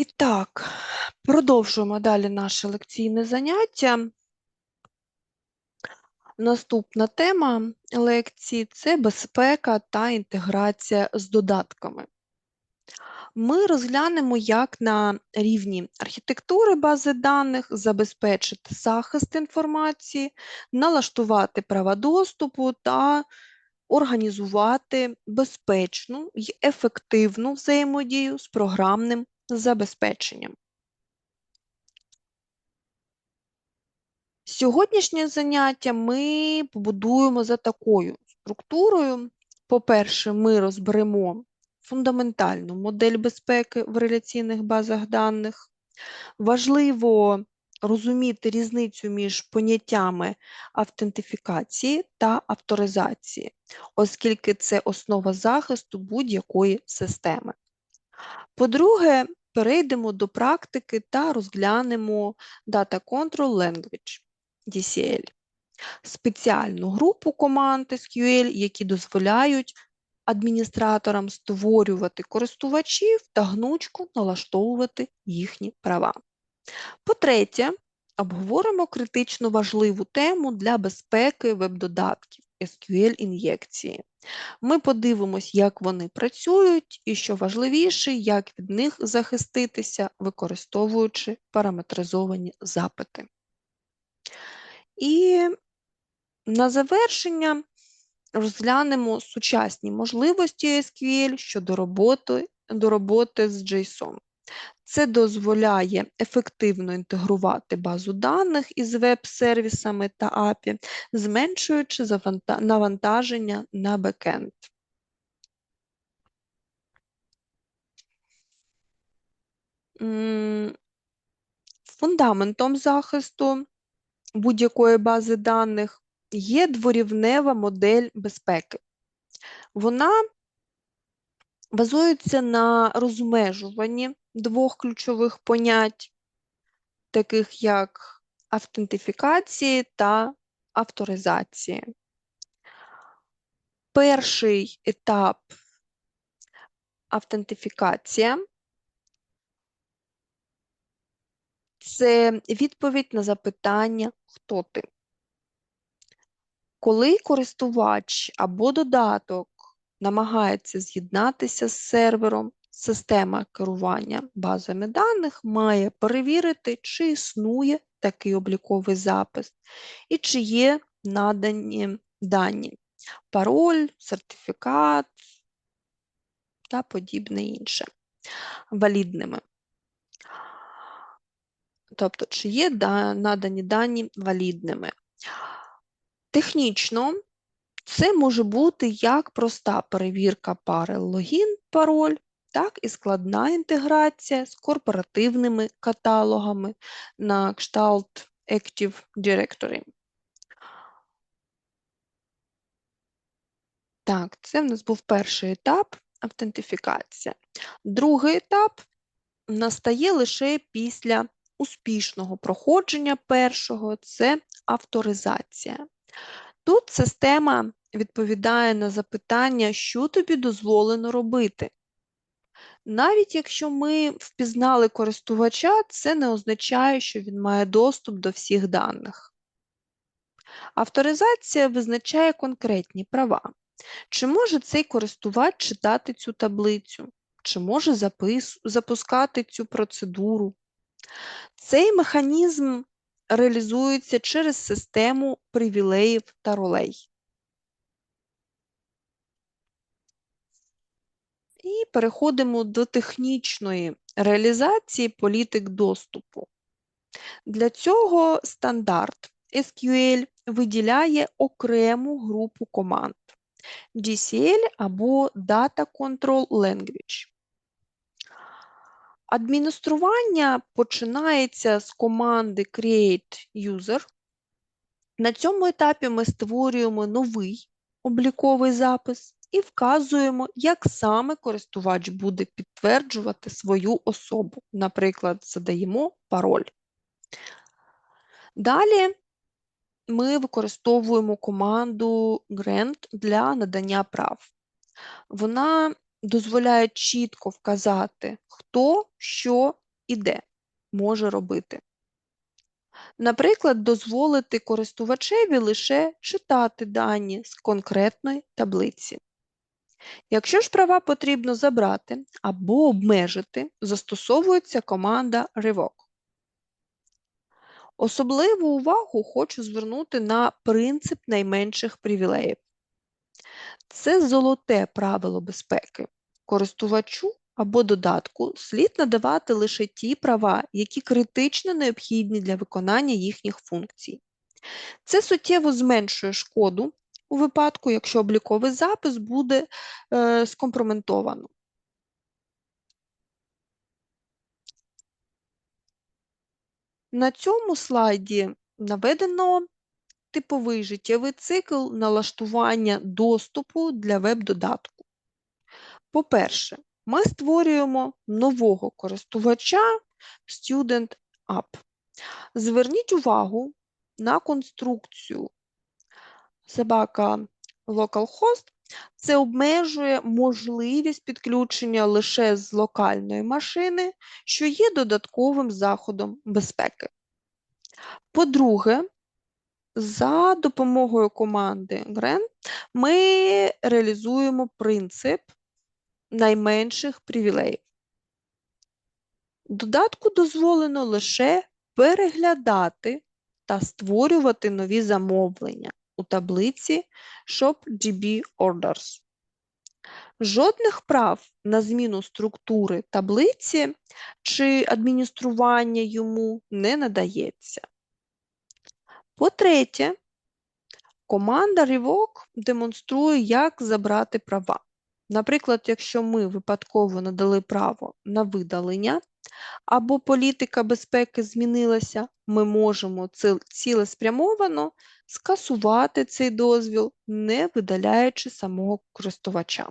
І так, продовжуємо далі наше лекційне заняття. Наступна тема лекції це безпека та інтеграція з додатками. Ми розглянемо, як на рівні архітектури бази даних забезпечити захист інформації, налаштувати права доступу та організувати безпечну і ефективну взаємодію з програмним забезпеченням. Сьогоднішнє заняття ми побудуємо за такою структурою. По-перше, ми розберемо фундаментальну модель безпеки в реляційних базах даних. Важливо розуміти різницю між поняттями автентифікації та авторизації, оскільки це основа захисту будь-якої системи. По-друге, перейдемо до практики та розглянемо Data Control Language DCL, спеціальну групу команд SQL, які дозволяють адміністраторам створювати користувачів та гнучко налаштовувати їхні права. По-третє, обговоримо критично важливу тему для безпеки веб-додатків SQL-ін'єкції. Ми подивимось, як вони працюють, і, що важливіше, як від них захиститися, використовуючи параметризовані запити. І на завершення розглянемо сучасні можливості SQL щодо роботи, до роботи з JSON. Це дозволяє ефективно інтегрувати базу даних із веб-сервісами та API, зменшуючи навантаження на бекенд. Фундаментом захисту будь-якої бази даних є дворівнева модель безпеки. Вона базується на розмежуванні двох ключових понять, таких як автентифікації та авторизації. Перший етап автентифікація це відповідь на запитання, хто ти. Коли користувач або додаток намагається з'єднатися з сервером, система керування базами даних має перевірити, чи існує такий обліковий запис і чи є надані дані, пароль, сертифікат та подібне інше валідними. Тобто, чи є надані дані валідними. Технічно це може бути як проста перевірка пари логін, пароль, так і складна інтеграція з корпоративними каталогами на кшталт Active Directory. Так, це в нас був перший етап автентифікація. Другий етап настає лише після успішного проходження першого це авторизація. Тут система відповідає на запитання, що тобі дозволено робити. Навіть якщо ми впізнали користувача, це не означає, що він має доступ до всіх даних. Авторизація визначає конкретні права. Чи може цей користувач читати цю таблицю, чи може запис... запускати цю процедуру. Цей механізм реалізується через систему привілеїв та ролей. І переходимо до технічної реалізації політик доступу. Для цього стандарт SQL виділяє окрему групу команд DCL або Data Control Language. Адміністрування починається з команди Create User. На цьому етапі ми створюємо новий обліковий запис і вказуємо, як саме користувач буде підтверджувати свою особу. Наприклад, задаємо пароль. Далі ми використовуємо команду Grant для надання прав. Вона дозволяє чітко вказати, хто, що і де може робити. Наприклад, дозволити користувачеві лише читати дані з конкретної таблиці. Якщо ж права потрібно забрати або обмежити, застосовується команда revoke. Особливу увагу хочу звернути на принцип найменших привілеїв. Це золоте правило безпеки. Користувачу або додатку слід надавати лише ті права, які критично необхідні для виконання їхніх функцій. Це суттєво зменшує шкоду у випадку, якщо обліковий запис буде е, скомпроментовано. На цьому слайді наведено типовий життєвий цикл налаштування доступу для веб-додатку. По-перше, ми створюємо нового користувача Student App. Зверніть увагу на конструкцію собака localhost. Це обмежує можливість підключення лише з локальної машини, що є додатковим заходом безпеки. По-друге, за допомогою команди GREN ми реалізуємо принцип найменших привілеїв. Додатку дозволено лише переглядати та створювати нові замовлення у таблиці ShopGB Orders. Жодних прав на зміну структури таблиці чи адміністрування йому не надається. По-третє, команда Revoke демонструє, як забрати права. Наприклад, якщо ми випадково надали право на видалення, або політика безпеки змінилася, ми можемо цілеспрямовано скасувати цей дозвіл, не видаляючи самого користувача.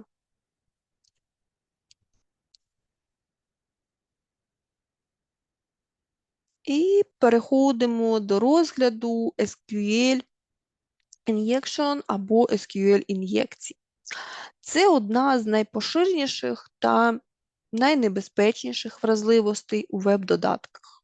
І переходимо до розгляду SQL Injection або SQL ін'єкцій. Це одна з найпоширеніших та найнебезпечніших вразливостей у веб-додатках.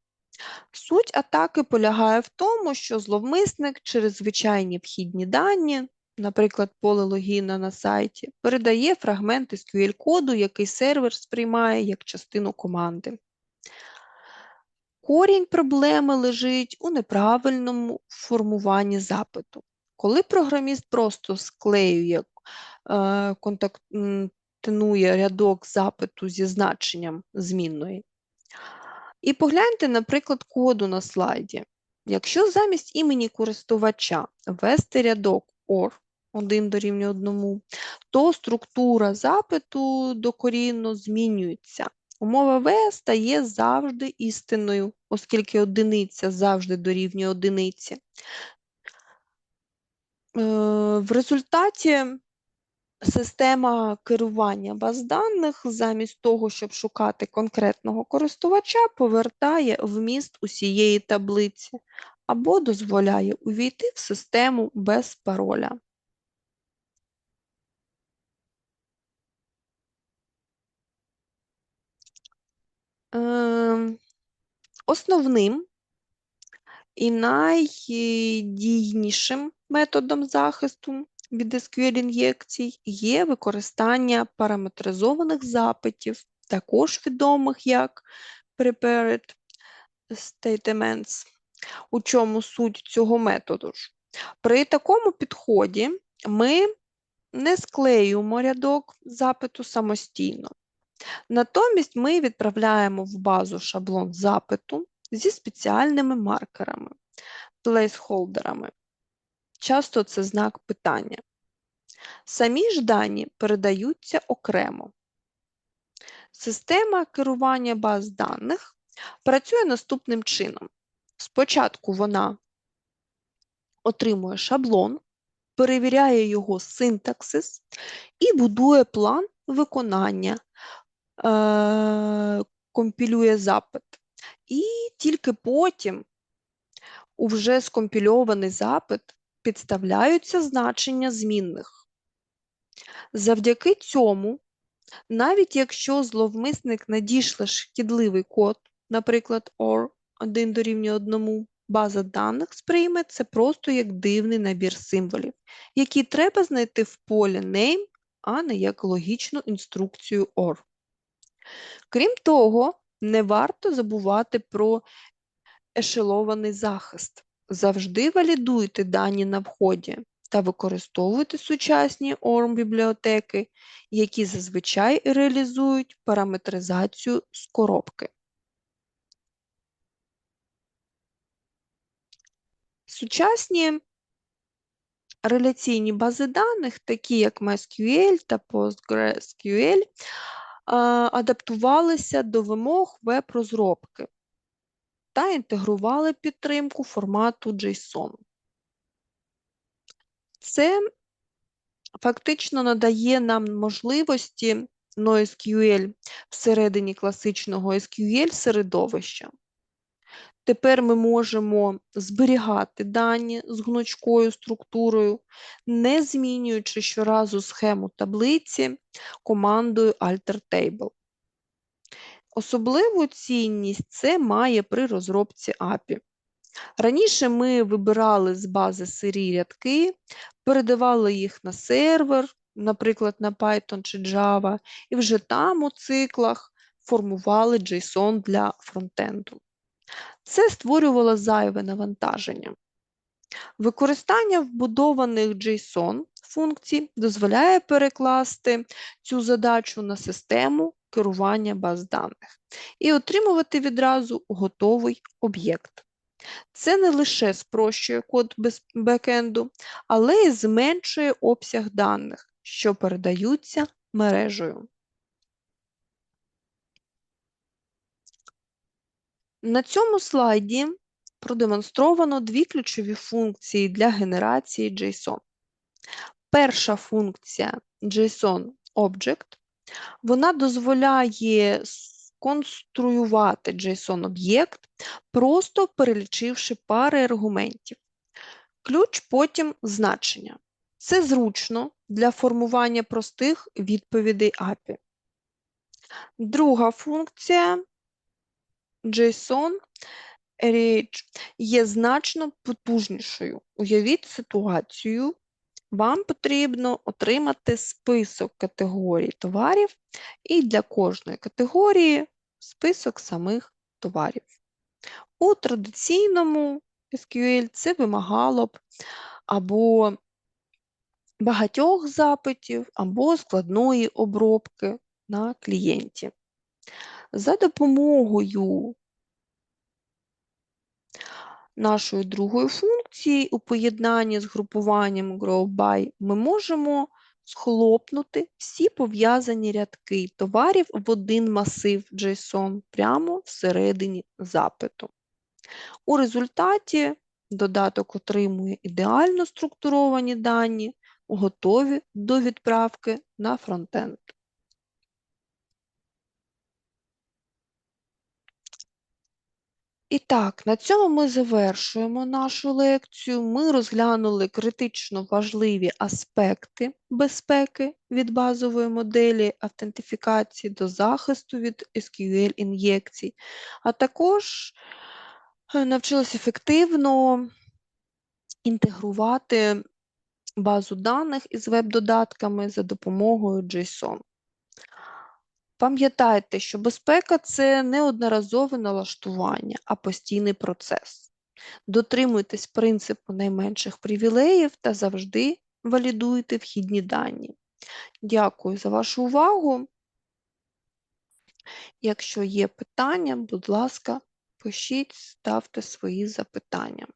Суть атаки полягає в тому, що зловмисник через звичайні вхідні дані, наприклад, поле логіна на сайті, передає фрагмент SQL-коду, який сервер сприймає як частину команди. Корінь проблеми лежить у неправильному формуванні запиту. Коли програміст просто склеює, е, контактинує рядок запиту зі значенням змінної. І погляньте, наприклад, коду на слайді. Якщо замість імені користувача ввести рядок OR 1 дорівнює 1, то структура запиту докорінно змінюється. Умова В стає завжди істинною, оскільки одиниця завжди дорівнює одиниці. Е, в результаті система керування баз даних замість того, щоб шукати конкретного користувача, повертає вміст усієї таблиці або дозволяє увійти в систему без пароля. Ем, основним і найдійнішим методом захисту від SQL ін'єкцій є використання параметризованих запитів, також відомих як Prepared Statements. У чому суть цього методу? ж? При такому підході ми не склеюємо рядок запиту самостійно. Натомість ми відправляємо в базу шаблон запиту зі спеціальними маркерами, плейсхолдерами. Часто це знак питання. Самі ж дані передаються окремо. Система керування баз даних працює наступним чином. Спочатку вона отримує шаблон, перевіряє його синтаксис і будує план виконання, е компілює запит. І тільки потім у вже скомпільований запит підставляються значення змінних. Завдяки цьому, навіть якщо зловмисник надійшле шкідливий код, наприклад, or 1 дорівнює 1, база даних сприйме це просто як дивний набір символів, які треба знайти в полі name, а не як логічну інструкцію OR. Крім того, не варто забувати про ешелований захист. Завжди валідуйте дані на вході та використовуйте сучасні ORM-бібліотеки, які зазвичай реалізують параметризацію з коробки. Сучасні реляційні бази даних, такі як MySQL та PostgreSQL, адаптувалися до вимог веб-розробки та інтегрували підтримку формату JSON. Це фактично надає нам можливості NoSQL всередині класичного SQL середовища. Тепер ми можемо зберігати дані з гнучкою структурою, не змінюючи щоразу схему таблиці командою AlterTable. Особливу цінність це має при розробці API. Раніше ми вибирали з бази сирі рядки, передавали їх на сервер, наприклад, на Python чи Java, і вже там у циклах формували JSON для фронтенду. Це створювало зайве навантаження. Використання вбудованих JSON функцій дозволяє перекласти цю задачу на систему керування баз даних і отримувати відразу готовий об'єкт. Це не лише спрощує код бекенду, але й зменшує обсяг даних, що передаються мережею. На цьому слайді продемонстровано дві ключові функції для генерації JSON. Перша функція JSON Object, вона дозволяє сконструювати JSON-об'єкт, просто перелічивши пари аргументів. Ключ потім значення. Це зручно для формування простих відповідей API. Друга функція JSON Array є значно потужнішою. Уявіть ситуацію, вам потрібно отримати список категорій товарів, і для кожної категорії список самих товарів. У традиційному SQL це вимагало б або багатьох запитів, або складної обробки на клієнті. За допомогою нашої другої функції у поєднанні з групуванням GrowBy ми можемо схлопнути всі пов'язані рядки товарів в один масив JSON прямо всередині запиту. У результаті додаток отримує ідеально структуровані дані, готові до відправки на фронтенд. І так, на цьому ми завершуємо нашу лекцію. Ми розглянули критично важливі аспекти безпеки від базової моделі автентифікації до захисту від SQL-ін'єкцій, а також е, навчилися ефективно інтегрувати базу даних із веб-додатками за допомогою JSON. Пам'ятайте, що безпека це не одноразове налаштування, а постійний процес. Дотримуйтесь принципу найменших привілеїв та завжди валідуйте вхідні дані. Дякую за вашу увагу. Якщо є питання, будь ласка, пишіть, ставте свої запитання.